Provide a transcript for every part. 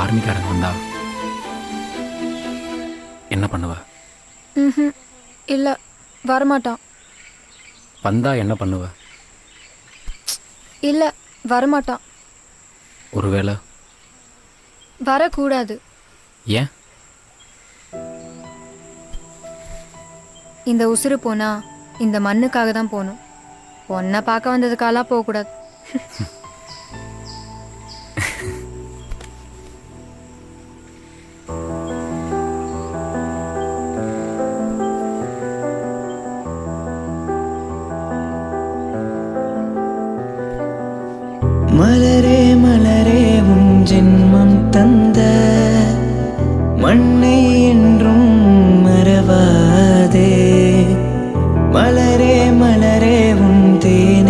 ஆர்மிக்காரங்க வந்தா என்ன பண்ணுவ? ம் இல்லை வரமாட்டான். வந்தா என்ன பண்ணுவ? இல்லை வரமாட்டான். ஒருவேளை? வரக்கூடாது. ஏன்? இந்த உசுறு போனா இந்த மண்ணுக்காக தான் போகணும். பொண்ணை பார்க்க வந்ததுக்காலாம் போகக்கூடாது. மலரே மலரே உன் ஜென்மம் தந்த மண்ணை என்றும் மறவாதே. மலரே மலரே உன் தேனை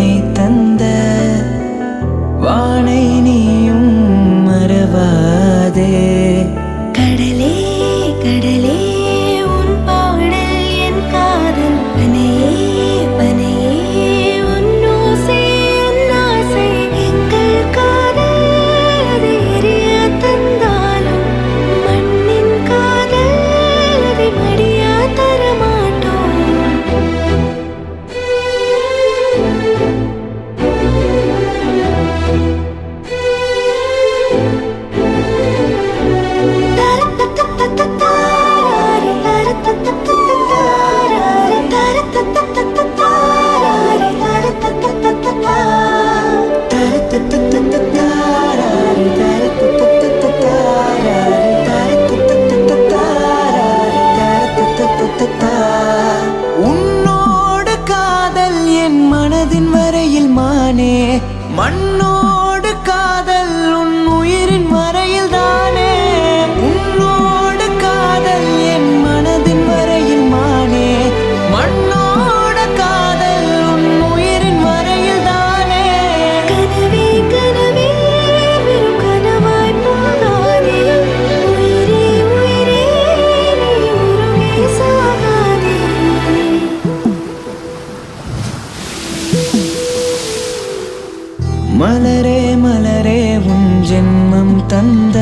மலரே மலரே உன் ஜென்மம் தந்த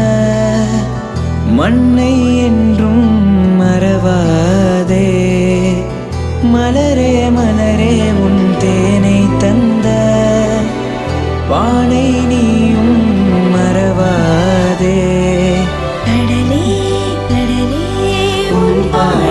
மண்ணை என்றும் மறவாதே. மலரே மலரே உன் தேனை தந்த பானை நீயும் மறவாதே. கடலே கடலே உன் பானை